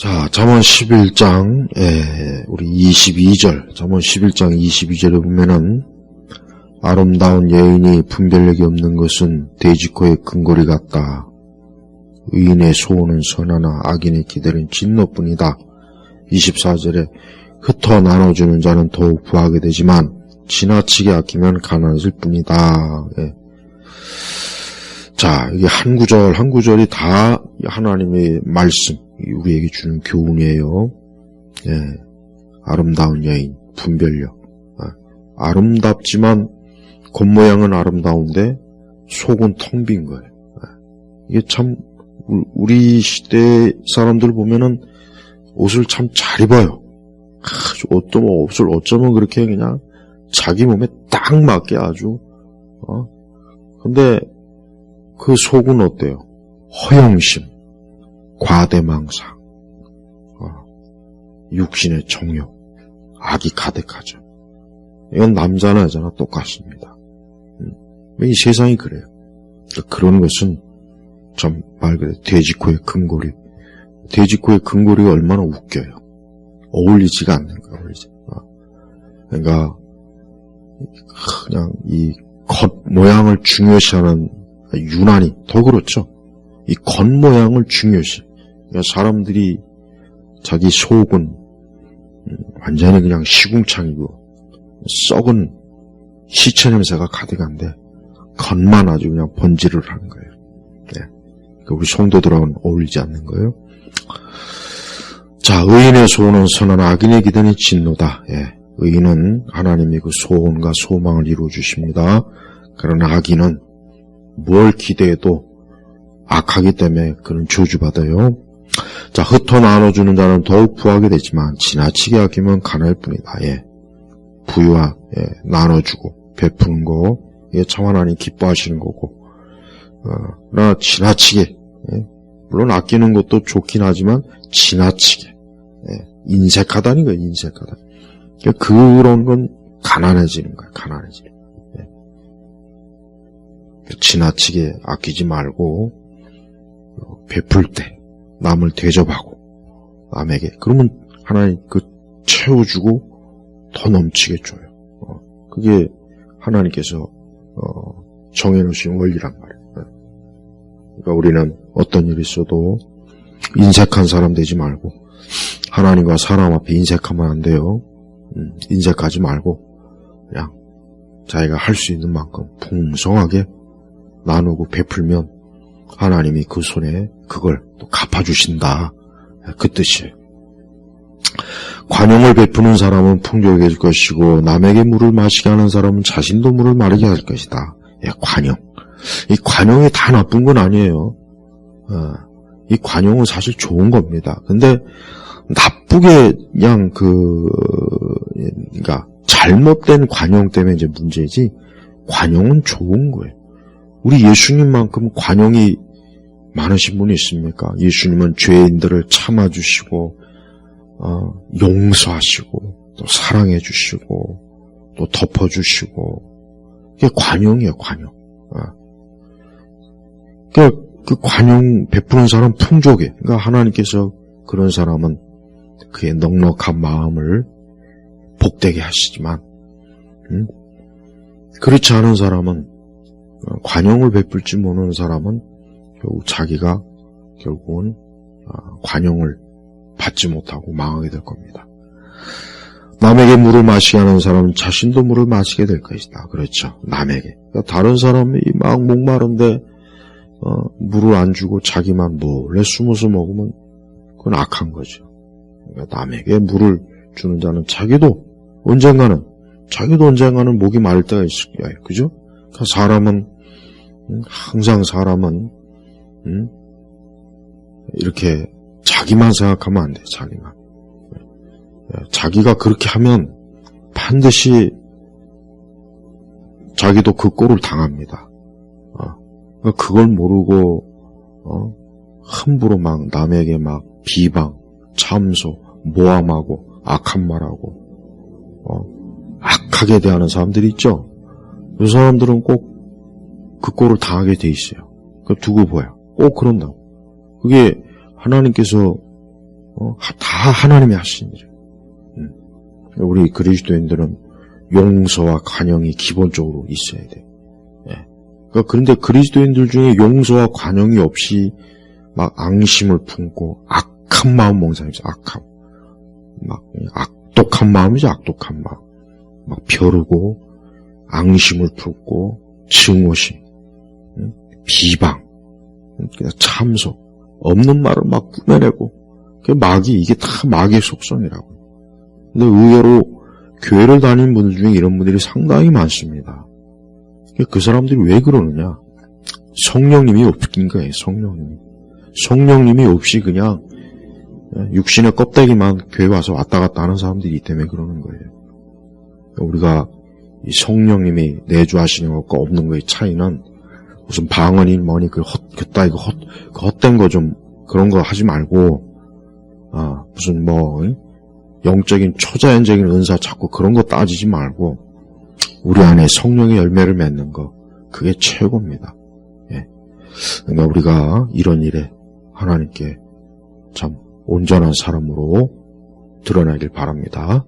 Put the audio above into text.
자, 잠언 11장, 에, 우리 22절, 잠언 11장 22절에 보면은, 아름다운 여인이 분별력이 없는 것은 돼지코의 근거리 같다. 의인의 소원은 선하나 악인의 기대는 진노뿐이다. 24절에 흩어 나눠주는 자는 더욱 부하게 되지만 지나치게 아끼면 가난해질 뿐이다. 예. 자, 이게 한 구절 한 구절이 다 하나님의 말씀, 우리에게 주는 교훈이에요. 예. 아름다운 여인, 분별력. 아, 름답지만 겉모양은 아름다운데 속은 텅 빈 거예요. 아, 이게 참 우리 시대 사람들 보면은 옷을 참 잘 입어요. 아주 어떤 옷을 어쩌면 그렇게 그냥 자기 몸에 딱 맞게 아주 어? 근데 그 속은 어때요? 허영심, 과대망상, 어, 육신의 정욕, 악이 가득하죠. 이건 남자나 여자나 똑같습니다. 음, 이 세상이 그래요. 그러니까 그런 것은 참 말 그대로 돼지코의 금고리. 돼지코의 금고리가 얼마나 웃겨요. 어울리지가 않는 거예요. 어. 그러니까 그냥 이 겉 모양을 중요시하는 유난히 더 그렇죠. 이 겉 모양을 중요시. 그러니까 사람들이 자기 속은 완전히 그냥 시궁창이고 썩은 시체 냄새가 가득한데 겉만 아주 그냥 번지를 하는 거예요. 네. 그러니까 우리 성도들하고는 어울리지 않는 거예요. 자, 의인의 소원은 선한 악인의 기도는 진노다. 예. 의인은 하나님이 그 소원과 소망을 이루어 주십니다. 그러나 악인은 뭘 기대해도 악하기 때문에 그는 저주받아요. 자, 흩어 나눠주는 자는 더욱 부하게 되지만 지나치게 아끼면 가난할 뿐이다. 예. 부유와 예, 나눠주고 베푸는 거 이게 참 하나님 기뻐하시는 거고 어, 그러나 지나치게 예. 물론 아끼는 것도 좋긴 하지만 지나치게 예. 인색하다는 거예요. 인색하다. 그러니까 그런 건 가난해지는 거야. 가난해지는 예. 지나치게 아끼지 말고 어, 베풀 때 남을 대접하고 남에게 그러면 하나님 그 채워주고 더 넘치게 줘요. 어, 그게 하나님께서 어, 정해놓으신 원리란 말이에요. 네. 그러니까 우리는 어떤 일이 있어도 인색한 사람 되지 말고 하나님과 사람 앞에 인색하면 안 돼요. 음, 인색하지 말고 그냥 자기가 할 수 있는 만큼 풍성하게 나누고 베풀면 하나님이 그 손에 그걸 또 갚아주신다. 그 뜻이에요. 관용을 베푸는 사람은 풍족해질 것이고 남에게 물을 마시게 하는 사람은 자신도 물을 마르게 할 것이다. 예, 관용. 이 관용이 다 나쁜 건 아니에요. 어, 이 관용은 사실 좋은 겁니다. 근데 나쁘게 그냥 그 그러니까 잘못된 관용 때문에 이제 문제지 관용은 좋은 거예요. 우리 예수님만큼 관용이 많으신 분이 있습니까? 예수님은 죄인들을 참아주시고 어, 용서하시고 또 사랑해주시고 또 덮어주시고 이게 관용이에요, 관용. 어. 그러니까 그 관용 베푸는 사람 풍족해. 그러니까 하나님께서 그런 사람은 그의 넉넉한 마음을 복되게 하시지만 음? 그렇지 않은 사람은 어, 관용을 베풀지 못하는 사람은 결국 자기가 결국은 아, 관용을 받지 못하고 망하게 될 겁니다. 남에게 물을 마시게 하는 사람은 자신도 물을 마시게 될 것이다. 그렇죠. 남에게. 그러니까 다른 사람이 막 목마른데 어, 물을 안 주고 자기만 몰래 숨어서 먹으면 그건 악한 거죠. 그러니까 남에게 물을 주는 자는 자기도 언젠가는 자기도 언젠가는 목이 마를 때가 있을 거예요. 그죠? 그러니까 사람은 음, 항상 사람은 음, 이렇게 자기만 생각하면 안 돼. 자기만. 예, 자기가 그렇게 하면 반드시 자기도 그 꼴을 당합니다. 어, 그걸 모르고 어, 함부로 막 남에게 막 비방, 참소, 모함하고 악한 말하고 어, 악하게 대하는 사람들이 있죠. 그 사람들은 꼭 그 꼴을 당하게 돼 있어요. 그 두고 보야. 꼭 그런다고. 그게 하나님께서 어, 하- 다 하나님이 하신 일. 음. 우리 그리스도인들은 용서와 관용이 기본적으로 있어야 돼. 예. 그러니까 그런데 그리스도인들 중에 용서와 관용이 없이 막 앙심을 품고 악한 마음 몽상이죠. 악함. 막 악독한 마음이죠. 악독한 마음. 막 벼르고 앙심을 품고 증오심, 응? 비방, 응? 그냥 참소, 없는 말을 막 꾸며내고 그 마귀 이게 다 마귀의 속성이라고. 근데 의외로 교회를 다니는 분들 중에 이런 분들이 상당히 많습니다. 그 사람들이 왜 그러느냐? 성령님이 없긴 거예요. 성령님이. 성령님이 없이 그냥 육신의 껍데기만 교회 와서 왔다 갔다 하는 사람들이기 때문에 그러는 거예요. 우리가 이 성령님이 내주하시는 것과 없는 것의 차이는 무슨 방언이 뭐니 그 헛, 그따 이거 헛, 그 헛된 거 좀 그런 거 하지 말고 아 무슨 뭐 응? 영적인 초자연적인 은사 찾고 그런 거 따지지 말고 우리 안에 성령의 열매를 맺는 거 그게 최고입니다. 예. 그러니까 우리가 이런 일에 하나님께 참 온전한 사람으로 드러나길 바랍니다.